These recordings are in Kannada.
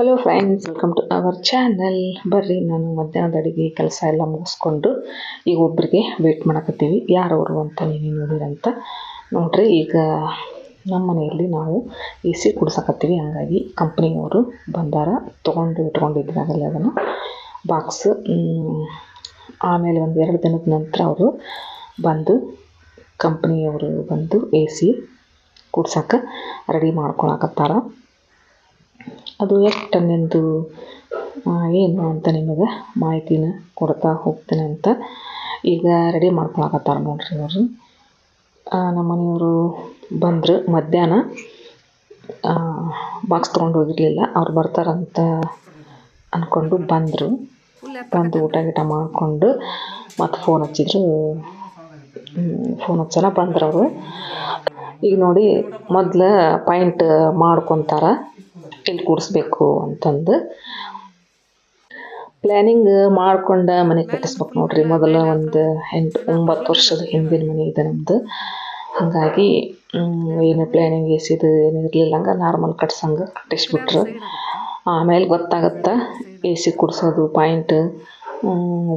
Hello friends welcome to our channel ಬರ್ರಿ, ನಾನು ಮಧ್ಯಾಹ್ನದ ಅಡುಗೆ ಕೆಲಸ ಎಲ್ಲ ಮುಗಿಸ್ಕೊಂಡು ಈಗ ಒಬ್ಬರಿಗೆ ವೇಟ್ ಮಾಡಕತ್ತೀವಿ. ಯಾರವರು ಅಂತ ನೀನು ನೋಡಿರಂತ. ನೋಡ್ರಿ, ಈಗ ನಮ್ಮ ಮನೆಯಲ್ಲಿ ನಾವು ಎ ಸಿ ಕುಡ್ಸಕತ್ತೀವಿ. ಹಂಗಾಗಿ ಕಂಪ್ನಿಯವರು ಬಂದಾರ, ತೊಗೊಂಡು ಇಟ್ಕೊಂಡಿದ್ದಾಗಲ್ಲ ಅದನ್ನು. ಬಾಕ್ಸ್ ಆಮೇಲೆ ಒಂದು ಎರಡು ದಿನದ ನಂತರ ಅವರು ಬಂದು ಕಂಪ್ನಿಯವರು ಬಂದು ಎ ಸಿ ಕುಡ್ಸಕ್ಕೆ ರೆಡಿ ಮಾಡ್ಕೊಳಕತ್ತಾರ. ಅದು ಎಷ್ಟು ಏನು ಅಂತ ನಿಮಗೆ ಮಾಹಿತಿನ ಕೊಡ್ತಾ ಹೋಗ್ತೇನೆ ಅಂತ. ಈಗ ರೆಡಿ ಮಾಡ್ಕೊಳಕತ್ತಾರ ನೋಡ್ರಿ ಅವರು ನಮ್ಮ ಮನೆಯವರು ಬಂದರು ಮಧ್ಯಾಹ್ನ. ಬಾಕ್ಸ್ ತೊಗೊಂಡು ಹೋಗಿರಲಿಲ್ಲ. ಅವ್ರು ಬರ್ತಾರಂತ ಅಂದ್ಕೊಂಡು ಬಂದರು. ಬಂದು ಊಟ ಗೀಟ ಮಾಡಿಕೊಂಡು ಮತ್ತು ಫೋನ್ ಹಚ್ಚಿದ್ರು. ಫೋನ್ ಹಚ್ಚನ ಬಂದ್ರು ಅವರು. ಈಗ ನೋಡಿ ಮೊದಲು ಪಾಯಿಂಟ್ ಮಾಡ್ಕೊತಾರ. ಎಲ್ಲಿ ಕೂಡಿಸ್ಬೇಕು ಅಂತಂದು. ಪ್ಲ್ಯಾನಿಂಗ್ ಮಾಡ್ಕೊಂಡು ಮನೆ ಕಟ್ಟಿಸ್ಬೇಕು ನೋಡ್ರಿ. ಮೊದಲ ಒಂದು ಎಂಟು, ಒಂಬತ್ತು ವರ್ಷದ ಹಿಂದಿನ ಮನೆ ಇದೆ ನಮ್ಮದು ಹಾಗಾಗಿ ಏನು ಪ್ಲ್ಯಾನಿಂಗ್ ಎಸಿದು ಏನು ಇರಲಿಲ್ಲ ಹಂಗೆ ನಾರ್ಮಲ್ ಕಟ್ಸಂಗೆ ಕಟ್ಟಿಸ್ಬಿಟ್ರು. ಆಮೇಲೆ ಗೊತ್ತಾಗತ್ತೆ ಎ ಸಿ ಕುಡಿಸೋದು ಪಾಯಿಂಟ್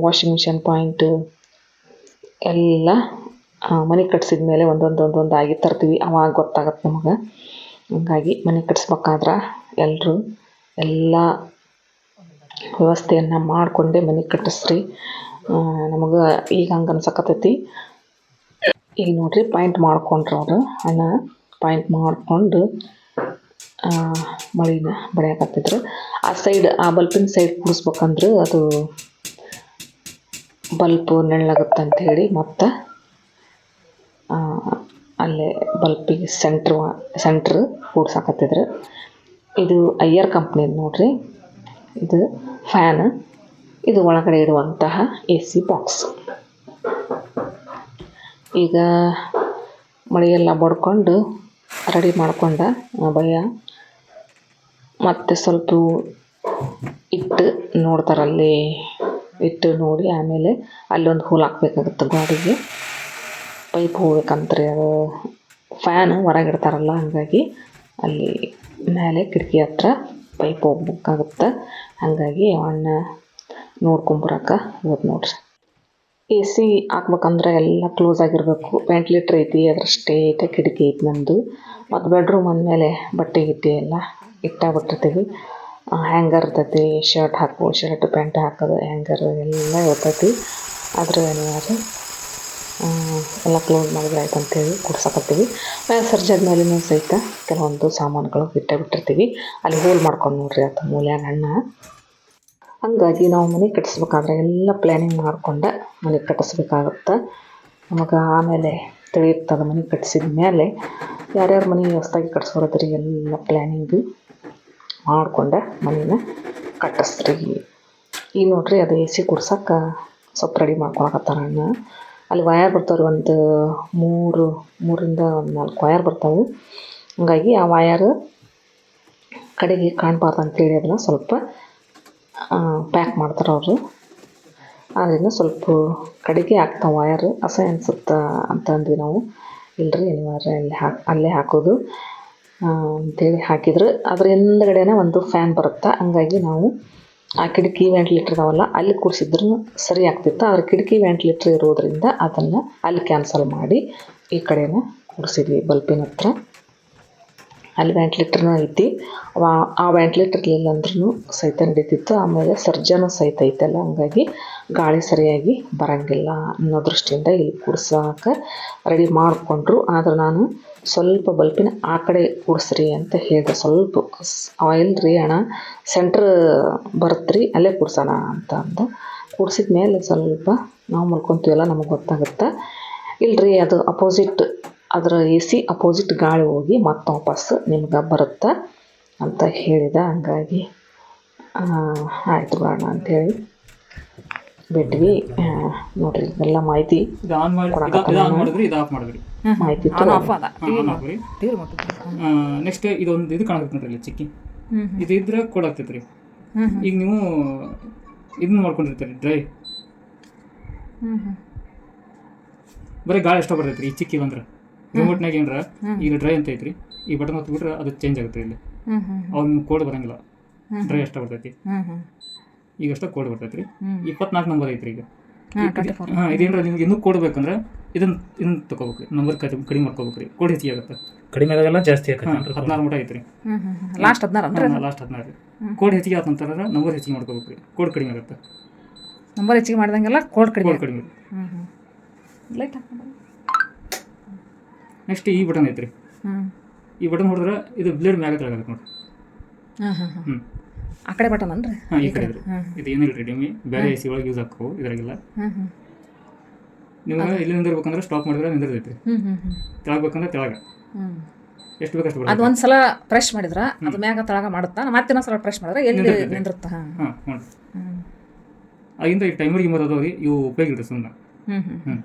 ವಾಷಿಂಗ್ ಮಿಷನ್ ಪಾಯಿಂಟ್ ಎಲ್ಲ ಮನೆ ಕಟ್ಸಿದ ಮೇಲೆ ಒಂದೊಂದು ಒಂದೊಂದು ಆಗಿ ತರ್ತೀವಿ. ಅವಾಗ ಗೊತ್ತಾಗತ್ತೆ ನಮಗೆ. ಹಂಗಾಗಿ ಮನೆ ಕಟ್ಸ್ಬೇಕಾದ್ರೆ ಎಲ್ಲರೂ ಎಲ್ಲ ವ್ಯವಸ್ಥೆಯನ್ನು ಮಾಡಿಕೊಂಡೇ ಮನೆ ಕಟ್ಟಿಸ್ರಿ ನಮಗೆ ಈಗ ಹಂಗೆ ಅನ್ಸಕತ್ತೈತಿ. ಈಗ ನೋಡಿರಿ ಪಾಯಿಂಟ್ ಮಾಡ್ಕೊಂಡ್ರು ಅವರು. ಹಣ ಪಾಯಿಂಟ್ ಮಾಡಿಕೊಂಡು ಮಳಿನ ಬಡಿಯಾಕತ್ತಿದ್ರು ಆ ಸೈಡ್ ಆ ಬಲ್ಪಿನ ಸೈಡ್ ಕೂಡಿಸ್ಬೇಕಂದ್ರೆ ಅದು ಬಲ್ಪು ನೆಳ್ಳಾಗುತ್ತೆ ಅಂಥೇಳಿ ಮತ್ತು ಅಲ್ಲೇ ಬಲ್ಪಿಗೆ ಸೆಂಟ್ರ್ ಸೆಂಟ್ರ್ ಕೂಡ್ಸಾಕತ್ತಿದ್ರು. ಇದು ಅಯ್ಯರ್ ಕಂಪ್ನಿದು ನೋಡ್ರಿ. ಇದು ಫ್ಯಾನ್ ಇದು ಒಳಗಡೆ ಇಡುವಂತಹ ಎ ಸಿ ಬಾಕ್ಸ್ ಈಗ ಮಳೆಯೆಲ್ಲ ಬಡ್ಕೊಂಡು ರೆಡಿ ಮಾಡ್ಕೊಂಡ ಭಯ. ಮತ್ತು ಸ್ವಲ್ಪ ಇಟ್ಟು ನೋಡ್ತಾರಲ್ಲಿ, ಇಟ್ಟು ನೋಡಿ ಆಮೇಲೆ ಅಲ್ಲೊಂದು ಹೂಲ್ ಹಾಕ್ಬೇಕಾಗುತ್ತೆ ಗಾಡಿಗೆ. ಪೈಪ್ ಹೋಗ್ಬೇಕಂತ್ರಿ ಅದು ಫ್ಯಾನ್ ಹೊರಗಿಡ್ತಾರಲ್ಲ, ಹಾಗಾಗಿ ಅಲ್ಲಿ ಮೇಲೆ ಕಿಟಕಿ ಹತ್ರ ಪೈಪ್ ಹೋಗ್ಬೇಕಾಗುತ್ತೆ ಹಾಗಾಗಿ ಅವನ್ನ ನೋಡ್ಕೊಂಬರಕ್ಕ ಹೋದ್ ನೋಡ್ರಿ. ಎ ಸಿ ಹಾಕ್ಬೇಕಂದ್ರೆ ಎಲ್ಲ ಕ್ಲೋಸ್ ಆಗಿರಬೇಕು. ವೆಂಟಿಲೇಟ್ರ್ ಐತಿ, ಅದ್ರ ಸ್ಟೇಟ ಕಿಟಕಿ ಐತಿ ನಮ್ಮದು ಮತ್ತು ಬೆಡ್ರೂಮ್ ಅಂದಮೇಲೆ ಬಟ್ಟೆ ಗಿಟ್ಟೆ ಎಲ್ಲ ಇಟ್ಟಾಗ್ಬಿಟ್ಟಿರ್ತೀವಿ ಹ್ಯಾಂಗರ್ ಇರ್ತೈತಿ ಶರ್ಟ್ ಹಾಕು ಶರ್ಟ್ ಪ್ಯಾಂಟ್ ಹಾಕೋದು ಹ್ಯಾಂಗರ್ ಎಲ್ಲ ಇರ್ತೈತಿ. ಆದ್ರೆ ಅನಿವಾರ್ಯ ಎಲ್ಲ ಕ್ಲೋಸ್ ಮಾಡಿದ್ರೆ ಆಯ್ತು ಅಂತೇಳಿ ಕೊಡ್ಸಕತ್ತೀವಿ ಮ್ಯಾಲೆ ಸರ್ಜ್ ಆದ್ಮೇಲೆ ಸಹಿತ ಕೆಲವೊಂದು ಸಾಮಾನುಗಳು ಬಿಟ್ಟೆ ಬಿಟ್ಟಿರ್ತೀವಿ. ಅಲ್ಲಿ ಹೋಲ್ ಮಾಡ್ಕೊಂಡು ನೋಡ್ರಿ ಅಂತ ಮೂಲ್ಯಾಗ ಅಣ್ಣ. ಹಂಗಾಗಿ ನಾವು ಮನೆ ಕಟ್ಟಿಸ್ಬೇಕಾದ್ರೆ ಎಲ್ಲ ಪ್ಲ್ಯಾನಿಂಗ್ ಮಾಡ್ಕೊಂಡು ಮನೆ ಕಟ್ಟಿಸ್ಬೇಕಾಗುತ್ತೆ. ನಮಗೆ ಆಮೇಲೆ ತಿಳಿಯುತ್ತದೆ ಮನೆ ಕಟ್ಟಿಸಿದ ಮೇಲೆ ಯಾರ್ಯಾರು ಮನೆ ಹೊಸ್ದಾಗಿ ಕಟ್ಸೋರದ್ರಿ ಎಲ್ಲ ಪ್ಲ್ಯಾನಿಂಗು ಮಾಡಿಕೊಂಡೆ ಮನೇನ ಕಟ್ಟಿಸ್ರಿ ಈಗ ನೋಡ್ರಿ ಅದು ಎ ಸಿ ಕುಡ್ಸಕ್ಕೆ ಸ್ವಲ್ಪ ರೆಡಿ ಮಾಡ್ಕೊಳಕತ್ತಾರ ಅಣ್ಣ. ಅಲ್ಲಿ ವಯರ್ ಬರ್ತಾವೆ ಒಂದು ಮೂರು, ಮೂರಿಂದ ಒಂದು ನಾಲ್ಕು ವಯರ್ ಬರ್ತಾವೆ. ಹಂಗಾಗಿ ಆ ವಯರ್ ಕಡೆಗೆ ಕಾಣಬಾರ್ದು ಅಂತೇಳಿ ಅದನ್ನು ಸ್ವಲ್ಪ ಪ್ಯಾಕ್ ಮಾಡ್ತಾರೆ ಅವರು. ಅದರಿಂದ ಸ್ವಲ್ಪ ಕಡೆಗೆ ಆಗ್ತಾವೆ ವಯರ್ ಅಸಹ್ಯ ಅನ್ಸುತ್ತೆ ಅಂತಂದ್ವಿ ನಾವು. ಇಲ್ಲರಿ ಅನಿವಾರ್ಯ ಅಲ್ಲಿ ಹಾಕಿ, ಅಲ್ಲೇ ಹಾಕೋದು. ಅಂತೇಳಿ ಹಾಕಿದ್ರು. ಅದ್ರ ಹಿಂದ್ಗಡೆನೇ ಒಂದು ಫ್ಯಾನ್ ಬರುತ್ತೆ? ಹಂಗಾಗಿ ನಾವು ಆ ಕಿಟಕಿ ವೆಂಟಿಲೇಟ್ರ್ ಇದಾವಲ್ಲ ಅಲ್ಲಿ ಕೂರಿಸಿದ್ರು ಸರಿ ಆಗ್ತಿತ್ತು. ಆದರೆ ಕಿಟಕಿ ವೆಂಟಿಲೇಟರ್ ಇರೋದರಿಂದ ಅದನ್ನು ಅಲ್ಲಿ ಕ್ಯಾನ್ಸಲ್ ಮಾಡಿ ಈ ಕಡೆನೇ ಕೂರಿಸಿದ್ವಿ ಬಲ್ಪಿನ ಹತ್ರ. ಅಲ್ಲಿ ವೆಂಟಿಲೇಟರ್ನೂ ಐತಿ. ಆ ವೆಂಟಿಲೇಟರ್ ಇರಲಿಲ್ಲ ಅಂದ್ರೂ ಸಹಿತ ನಡೀತಿತ್ತು. ಆಮೇಲೆ ಸರ್ಜನೂ ಸಹಿತ ಐತಲ್ಲ, ಹಂಗಾಗಿ ಗಾಳಿ ಸರಿಯಾಗಿ ಬರೋಂಗಿಲ್ಲ ಅನ್ನೋ ದೃಷ್ಟಿಯಿಂದ ಇಲ್ಲಿ ಕೂಡ್ಸೋಕೆ ರೆಡಿ ಮಾಡಿಕೊಂಡ್ರು. ಆದ್ರೆ ನಾನು ಸ್ವಲ್ಪ ಬಲ್ಪಿನ ಆ ಕಡೆ ಕೂಡಿಸ್ರಿ ಅಂತ ಹೇಳಿದೆ. ಸ್ವಲ್ಪ ಆಯಿಲ್ ರೀ ಅಣ್ಣ ಸೆಂಟ್ರ್ ಬರುತ್ತೆ ರೀ ಅಲ್ಲೇ ಕೂಡ್ಸೋಣ ಅಂತ ಅಂದ. ಕೂಡ್ಸಿದ ಮೇಲೆ ಸ್ವಲ್ಪ ನಾವು ಮಲ್ಕೊತೀವಲ್ಲ, ನಮಗೆ ಗೊತ್ತಾಗುತ್ತೆ? ಇಲ್ಲರಿ ಅದು ಅಪೋಸಿಟ್ ಅದರ ಎ ಸಿ ಅಪೋಸಿಟ್ ಗಾಳಿ ಹೋಗಿ ಮತ್ತೆ ವಾಪಸ್ ನಿಮ್ಗೆ ಬರುತ್ತೆ ಅಂತ ಹೇಳಿದ. ಹಂಗಾಗಿ ಆಯಿತು ಬೇಡ ಅಂಥೇಳಿ ಬಿಟ್ವಿ. ನೋಡ್ರಿ ಎಲ್ಲ ಮಾಹಿತಿ ಮಾಹಿತಿ ನೆಕ್ಸ್ಟ್ ಇದೊಂದು ಇದು ಕಾಣಬೇಕು ನೋಡ್ರಿ ಚಿಕ್ಕಿ. ಇದು ಇದ್ರೆ ಕೊಡಾಗ್ತೈತ್ರಿ ಈಗ ನೀವು ಇದನ್ನ ಮಾಡ್ಕೊಂಡಿರ್ತೀರಿ ಡ್ರೈ ಬರೀ ಗಾಳಿ ಎಷ್ಟೋ ಬರ್ತೈತ್ರಿ ಈ ಚಿಕ್ಕಿ ಬಂದ್ರೆ. ರಿಮೋಟ್ನಾಗ ಏನ್ರ ಈಗ ಡ್ರೈ ಅಂತ ಐತ್ರಿ. ಈ ಬಟನ್ ಹತ್ಬಿಟ್ರೆ ಅದು ಚೇಂಜ್ ಆಗುತ್ತೆ ಇಲ್ಲಿ. ಹ್ಮ್ ಹ್ಮ್ ಅವ್ನ ಕೋಡ್ ಬರಂಗಿಲ್ಲ. ಡ್ರೈ ಅಷ್ಟ ಬರ್ತೈತಿ. ಈಗ ಅಷ್ಟ ಕೋಡ್ ಬರ್ತೈತಿ ರೀ ಇಪ್ಪತ್ನಾಲ್ಕು ನಂಬರ್ ಐತ್ರಿ ಈಗ. ಹಾಂ ಇದೇನ್ರ ನಿಮ್ಗೆ ಇನ್ನೂ ಕೋಡ್ ಬೇಕಂದ್ರೆ ಇದನ್ನ ಇದನ್ನ ತಗೋಬೇಕು ರೀ ನಂಬರ್ ಕಡಿಮೆ ಮಾಡ್ಕೋಬೇಕು ರೀ ಕೋಡ್ ಹೆಚ್ಚಿಗೆ ಆಗುತ್ತೆ. ಕಡಿಮೆ ಆಗೋಲ್ಲ ಜಾಸ್ತಿ ಆಗುತ್ತೆ ಹದಿನಾರು ಮಟ ಐತ್ರಿ. ಲಾಸ್ಟ್ ಹದಿನಾರು ಲಾಸ್ಟ್ ಹದಿನಾರು. ರೀ ಕೋಡ್ ಹೆಚ್ಚಿಗೆ ಆತ ನಂತರ ನಂಬರ್ ಹೆಚ್ಚಿಗೆ ಮಾಡ್ಕೋಬೇಕ್ರಿ. ಕೋಡ್ ಕಡಿಮೆ ಆಗುತ್ತೆ. ನಂಬರ್ ಹೆಚ್ಚಿಗೆ ಮಾಡ್ದಂಗೆಲ್ಲ ಕೋಡ್ ಕಡಿಮೆ ಕೋಡ್ ಕಡಿಮೆ. ಲೈಟ್ ಹಾಕೊಂಡು ನೆಕ್ಸ್ಟ್ ಈ ಬಟನ್ ಐತ್ರಿ. ಈ ಬಟನ್ ಹೊಡೆದ್ರೆ ಇದು ಬ್ಲೇಡ್ ಮ್ಯಾಗ ತೆಳಗಾಗುತ್ತೆ ನೋಡ್ರಿ ಹ್ಞೂ ಆ ಕಡೆ ಬಟನ್ ಅನ್ರಿ? ಹಾಂ ಈ ಕಡೆ ಇದು ಏನಿಲ್ಲ ರೀ ಡಿಮಿ ಬೇರೆ ಎ ಸಿ ಒಳಗೆ ಯೂಸ್ ಹಾಕೋ ಇದ್ರಾಗಿಲ್ಲ. ನಿಮಗೆ ಇಲ್ಲಿ ನಿಂದಿರ್ಬೇಕಂದ್ರೆ ಸ್ಟಾಪ್ ಮಾಡಿದ್ರೆ ನಿಂದಿರ್ತೈತಿ ತೆಳಗ್ಬೇಕಂದ್ರೆ ತೆಳಗ. ಎಷ್ಟು ಬೇಕಷ್ಟು ಅದು ಒಂದು ಸಲ ಫ್ರೆಶ್ ಮಾಡಿದ್ರ ಅದು ಮ್ಯಾಗ ತಳಗ ಮಾಡುತ್ತಾ? ಮತ್ತೆ ಸಲ ಫ್ರೆಶ್ ಮಾಡಿದ್ರೆ ಎಲ್ಲಿ ನಿಂದಿರ್ತೈತೆ. ಹಾಂ. ಹಾಂ ಆಗಿಂದ ಈ ಟೈಮರ್ ಗಿಮರ್ ಅದಾವ ರೀ ಇವು ಉಪಯೋಗ ಇಡ್ರಿ ಸುಮ್ಮನೆ ಹ್ಞೂ ಹ್ಞೂ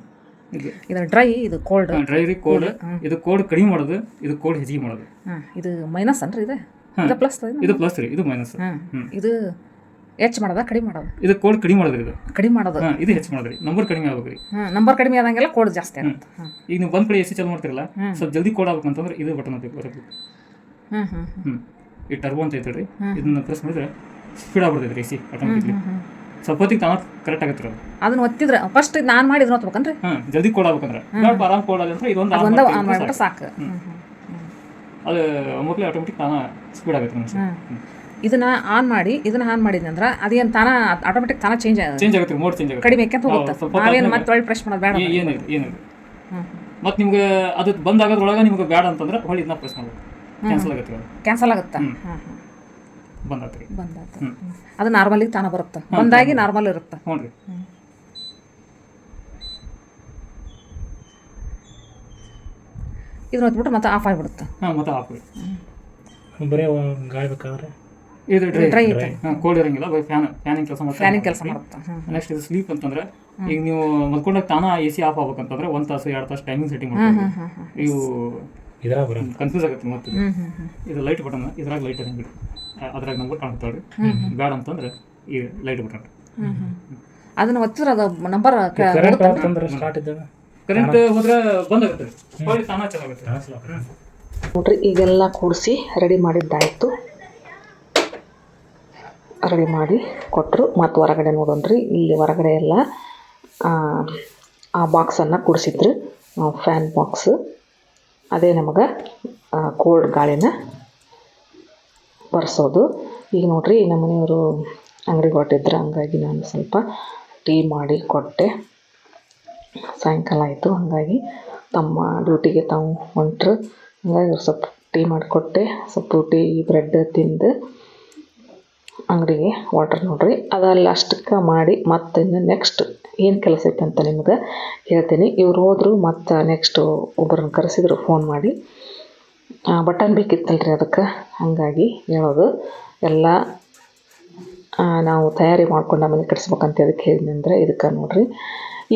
ಇದು ಡ್ರೈ ಇದು ಕೋಲ್ಡ್ ಡ್ರೈ ರೀ ಕೋಲ್ಡ್ ಇದು ಕೋಲ್ಡ್ ಕಡಿಮೆ ಮಾಡೋದು ಇದು ಕೋಲ್ಡ್ ಹೆಚ್ಚಿಗೆ ಮಾಡೋದು. ಇದು ಮೈನಸ್ ಅನ್ರಿ ಇದೆ? ಇದು ಪ್ಲಸ್ ಇದು ಪ್ಲಸ್ ರೀ ಇದು ಮೈನಸ್ ಇದು ಹೆಚ್ಚು ಮಾಡೋದ ಕಡಿಮೆ ಮಾಡೋದು? ಇದು ಕೋಲ್ಡ್ ಕಡಿಮೆ ಮಾಡೋದ್ರಿ ಇದು. ಕಡಿಮೆ ಮಾಡೋದು. ಇದು ಹೆಚ್ಚು ಮಾಡೋದ್ರಿ ನಂಬರ್ ಕಡಿಮೆ ಆಗ್ಬೇಕು ರೀ ನಂಬರ್ ಕಡಿಮೆ ಆದಂಗೆಲ್ಲ ಕೋಲ್ಡ್ ಜಾಸ್ತಿ ಆಗುತ್ತೆ. ಈಗ ನೀವು ಒಂದು ಕಡೆ ಎ ಸಿ ಚಾಲು ಮಾಡ್ತಿರಲ್ಲ. ಸ್ವಲ್ಪ ಜಲ್ದಿ ಕೋಲ್ಡ್ ಆಗ್ಬೇಕಂತಂದ್ರೆ ಇದು ಬಟನ್ ಅಂತ ಬರಬೇಕು ಹ್ಞೂ ಹ್ಞೂ ಹ್ಞೂ ಈ ಟರ್ಬೋ ಅಂತ ಐತೆ ರೀ ಇದನ್ನ ಪ್ರೆಸ್ ಮಾಡಿದ್ರೆ ಸ್ಪೀಡ್ ಆಗ್ಬಿಡ್ತೈತೆ ರೀ ಎ ಸಿ ಆಟೋಮೆಟಿಕ್ಲಿ ಸ್ವಲ್ಪ ಹೊತ್ತಿಗೆ ತಾನ ಕರೆಕ್ಟ್ ಆಗತ್ತೆ ರೀ ಅದು. ಅದನ್ನ ಒತ್ತಿದ್ರೆ ಫಸ್ಟ್ ನಾನು ಮಾಡಿ ಇದನ್ನ ಒತ್ತಬೇಕಂದ್ರೆ ಹಾಂ ಜಲ್ದಿ ಕೊಡಬೇಕಂದ್ರೆ ಸ್ವಲ್ಪ ಆರಾಮ್ ಕೊಡೋದು ಅಂದ್ರೆ ಇದೊಂದು ಆನ್ ಆನ್ ಮಾಡ್ಬಿಟ್ರೆ ಸಾಕು. ಅದು ಮೊದಲೇ ಆಟೋಮೆಟಿಕ್ ತಾನ ಸ್ಪೀಡ್ ಆಗುತ್ತೆ ಮನುಷ್ಯ. ಇದನ್ನ ಆನ್ ಮಾಡಿ ಇದನ್ನ ಆನ್ ಮಾಡಿದ್ನಿ ಅಂದ್ರೆ ಅದೇನು ತಾನ ಆಟೋಮೆಟಿಕ್ ತಾನ ಚೇಂಜ್ ಚೇಂಜ್ ಆಗುತ್ತೆ ಮೋಡ್ ಚೇಂಜ್ ಆಗುತ್ತೆ. ಕಡಿಮೆ ಅಂತ ಹೋಗುತ್ತೆ. ನಾವೇನು ಮತ್ತೆ ಒಳ್ಳೆ ಪ್ರೆಸ್ ಮಾಡೋದು ಬೇಡ ಏನು ಏನಿಲ್ಲ ಏನಿಲ್ಲ. ಮತ್ತೆ ನಿಮ್ಗೆ ಅದು ಬಂದಾಗೋದ್ರೊಳಗೆ ನಿಮ್ಗೆ ಬೇಡ ಅಂತಂದ್ರೆ ಹೊಳ್ಳಿ ಇದನ್ನ ಪ್ರೆಸ್ ಮಾಡ್ಬೇಕು ಕ್ಯಾನ್ಸಲ್ ಆಗುತ್ತೆ ಕ್ಯಾನ್ಸಲ್ ಆಗುತ್ತಾ. ಹಾಂ ಹಾಂ ಬಂದಾತ್ರಿ. ಬಂದಾಯ್ತು ಹ್ಞೂ ಅದು ನಾರ್ಮಲಿಗೆ ತಾನ ಬರುತ್ತೆ? ಬಂದಾಗಿ ನಾರ್ಮಲ್ ಇರುತ್ತೆ? ಹ್ಞೂ ರೀ. ಇದನ್ನ ಹೊತ್ಬಿಟ್ಟು ಮತ್ತೆ ಆಫ್ ಆಗಿಬಿಡುತ್ತೆ? ಹಾಂ ಮತ್ತೆ ಆಫ್ ರೀ ಬರೀ ಒಂದ್ ಗಾಳಿ ಬೇಕಾದ್ರೆ? ಇದು ಡ್ರೈ ಹಾಂ ಕೋಲ್ಡ್ ಇರಂಗಿಲ್ಲ ಬೈ ಫ್ಯಾನ್ ಫ್ಯಾನಿಂಗ್ ಕೆಲಸ ಫ್ಯಾನಿಂಗ್ ಕೆಲಸ ಮಾಡುತ್ತೆ? ನೆಕ್ಸ್ಟ್ ಇದು ಸ್ಲೀಪ್ ಅಂತಂದ್ರೆ ಈಗ ನೀವು ಮಲ್ಕೊಂಡಾಗ ತಾನ ಎ ಸಿ ಆಫ್ ಆಗ್ಬೇಕಂತಂದ್ರೆ ಒಂದು ತಾಸು ಎರಡು ತಾಸು ಟೈಮಿಂಗ್ ಸೆಟ್ಟಿಂಗ್ ಮಾಡ್ತೀವಿ ಇವು ಇದ್ರಾಗ ಕನ್ಫ್ಯೂಸ್ ಆಗುತ್ತೆ ಮತ್ತೆ. ಇದು. ಲೈಟ್ ಬಟನ್ ಇದ್ರಾಗ ಲೈಟ್ ಇರಂಗಿಲ್ಲ. ಅದ್ರಾಗ ನಂಬರ್ ಕಾಣ್ತಾವ್ರಿ ಬೇಡ ಅಂತಂದ್ರೆ ಈ ಲೈಟ್ ಬಟನ್ ಅದನ್ನ ಒತ್ತಿರ ಅದು ನಂಬರ್ ಕರೆಂಟ್ ಅಂತಂದ್ರೆ ಸ್ಟಾರ್ಟ್ ಇದ್ದಾಗ ಕರೆಂಟ್ ಹೋದ್ರೆ ಬಂದ್ ಆಗುತ್ತೆ ಹೊಳ್ಳಿ ತಾನ ಚೆನ್ನಾಗುತ್ತೆ ನೋಡ್ರಿ ಈಗೆಲ್ಲ ಕೂಡಿಸಿ ರೆಡಿ ಮಾಡಿದ್ದಾಯ್ತು. ರೆಡಿ ಮಾಡಿ ಕೊಟ್ಟರು ಮತ್ತು ಹೊರಗಡೆ ನೋಡೋಣ್ರಿ ಇಲ್ಲಿ ಹೊರಗಡೆ ಎಲ್ಲ ಆ, ಆ ಬಾಕ್ಸನ್ನು ಕೂಡಿಸಿದ್ರು. ಫ್ಯಾನ್ ಬಾಕ್ಸ್ ಅದೇ ನಮಗೆ ಕೋಲ್ಡ್ ಗಾಳಿನ ಬರ್ಸೋದು ಈಗ ನೋಡ್ರಿ, ನಮ್ಮ ಮನೆಯವರು ಅಂಗಡಿಗೆ ಹೊರಟಿದ್ರು, ಹಂಗಾಗಿ ನಾನು ಸ್ವಲ್ಪ ಟೀ ಮಾಡಿ ಕೊಟ್ಟೆ. ಸಾಯಂಕಾಲ ಆಯಿತು, ಹಾಗಾಗಿ ತಮ್ಮ ಡ್ಯೂಟಿಗೆ ತಾವು ಹೊಂಟ್ರು. ಹಂಗಾಗಿ ಅವ್ರು ಸ್ವಲ್ಪ ಟೀ ಮಾಡಿಕೊಟ್ಟೆ ಸ್ವಲ್ಪ ಟೀ, ಬ್ರೆಡ್ ತಿಂದು ಅಂಗಡಿಗೆ ವಾಟರ್ ನೋಡ್ರಿ. ಅದಲ್ಲ ಅಷ್ಟಕ್ಕೆ ಮಾಡಿ ಮತ್ತೆ ಇನ್ನು ನೆಕ್ಸ್ಟ್ ಏನು ಕೆಲಸ ಐತೆ ಅಂತ ನಿಮ್ಗೆ ಹೇಳ್ತೀನಿ. ಇವ್ರು ಹೋದರು ಮತ್ತು ನೆಕ್ಸ್ಟು ಒಬ್ಬರನ್ನು ಕರೆಸಿದ್ರು ಫೋನ್ ಮಾಡಿ. ಬಟನ್ ಬೇಕಿತ್ತಲ್ರಿ ಅದಕ್ಕೆ. ಹಾಗಾಗಿ ಹೇಳೋದು, ಎಲ್ಲ ನಾವು ತಯಾರಿ ಮಾಡ್ಕೊಂಡು ಆಮೇಲೆ ಕಟ್ಸ್ಬೇಕಂತ ಅದಕ್ಕೆ ಹೇಳಿದ್ನಿ ಅಂದರೆ ಇದಕ್ಕೆ ನೋಡಿರಿ.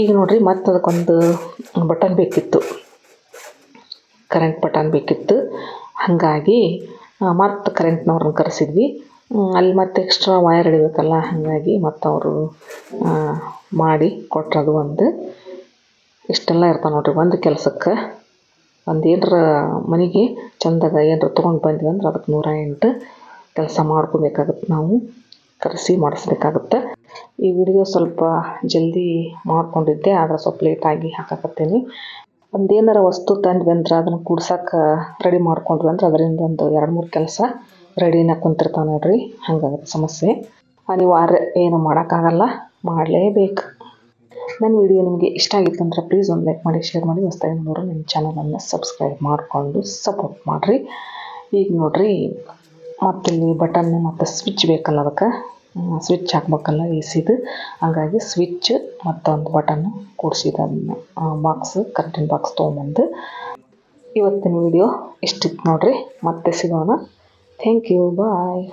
ಈಗ ನೋಡಿರಿ ಮತ್ತೆ ಅದಕ್ಕೊಂದು ಬಟನ್ ಬೇಕಿತ್ತು. ಕರೆಂಟ್ ಬಟನ್ ಬೇಕಿತ್ತು. ಹಾಗಾಗಿ ಮತ್ತು ಕರೆಂಟ್ನವ್ರನ್ನ ಕರೆಸಿದ್ವಿ. ಅಲ್ಲಿ ಮತ್ತೆ ಎಕ್ಸ್ಟ್ರಾ ವೈರ್ ಹಿಡಿಬೇಕಲ್ಲ, ಹಾಗಾಗಿ ಮತ್ತು ಅವರು ಮಾಡಿ ಕೊಟ್ರದು ಒಂದು. ಇಷ್ಟೆಲ್ಲ ಇರ್ತಾವೆ ನೋಡಿರಿ ಒಂದು ಕೆಲಸಕ್ಕೆ. ಒಂದು ಏನರ ಮನೆಗೆ ಚಂದಾಗ ಏನರ ತೊಗೊಂಡು ಬಂದ್ವಿ ಅಂದ್ರೆ ಅದಕ್ಕೆ ನೂರ ಎಂಟು ಕೆಲಸ ಮಾಡ್ಕೋಬೇಕಾಗತ್ತೆ ನಾವು, ಕರೆಸಿ ಮಾಡಿಸ್ಬೇಕಾಗತ್ತೆ. ಈ ವಿಡಿಯೋ ಸ್ವಲ್ಪ ಜಲ್ದಿ ಮಾಡ್ಕೊಂಡಿದ್ದೆ, ಆದರೆ ಸ್ವಲ್ಪ ಲೇಟಾಗಿ ಹಾಕಾಕತ್ತೀನಿ. ಒಂದು ಏನಾರ ವಸ್ತು ತಂದ್ವಿ ಅಂದ್ರೆ ಅದನ್ನು ಕೂಡ್ಸಕ್ಕೆ ರೆಡಿ ಮಾಡ್ಕೊಂಡ್ವಿ ಅಂದ್ರೆ ಅದರಿಂದ ಒಂದು ಎರಡು ಮೂರು ಕೆಲಸ ರೆಡಿನ ಕುಂತಿರ್ತಾವೆ ನೋಡ್ರಿ ಹಂಗಾಗತ್ತೆ ಸಮಸ್ಯೆ. ಅನಿವಾರ್ಯ ಏನು ಮಾಡೋಕ್ಕಾಗಲ್ಲ ಮಾಡಲೇಬೇಕು. ನನ್ನ ವಿಡಿಯೋ ನಿಮಗೆ ಇಷ್ಟ ಆಗಿತ್ತು ಅಂದರೆ ಪ್ಲೀಸ್ ಒಂದು ಲೈಕ್ ಮಾಡಿ ಶೇರ್ ಮಾಡಿ. ಹೊಸ್ದಾಗಿ ನೋಡೋರು ನಿಮ್ಮ ಚಾನಲನ್ನು ಸಬ್ಸ್ಕ್ರೈಬ್ ಮಾಡಿಕೊಂಡು ಸಪೋರ್ಟ್ ಮಾಡಿರಿ. ಈಗ ನೋಡಿರಿ, ಮತ್ತಿಲ್ಲಿ ಬಟನ್ ಮತ್ತು ಸ್ವಿಚ್ ಬೇಕಲ್ಲ ಅದಕ್ಕೆ ಸ್ವಿಚ್ ಹಾಕ್ಬೇಕಲ್ಲ ಎ ಸಿದು ಹಾಗಾಗಿ ಸ್ವಿಚ್ ಮತ್ತೊಂದು ಬಟನ್ ಕೂಡಿಸಿದ. ಬಾಕ್ಸ್ ಕರೆಂಟಿನ ಬಾಕ್ಸ್ ತೊಗೊಂಬಂದು. ಇವತ್ತಿನ ವಿಡಿಯೋ ಇಷ್ಟಿತ್ತು ನೋಡಿರಿ. ಮತ್ತೆ ಸಿಗೋಣ. Thank you bye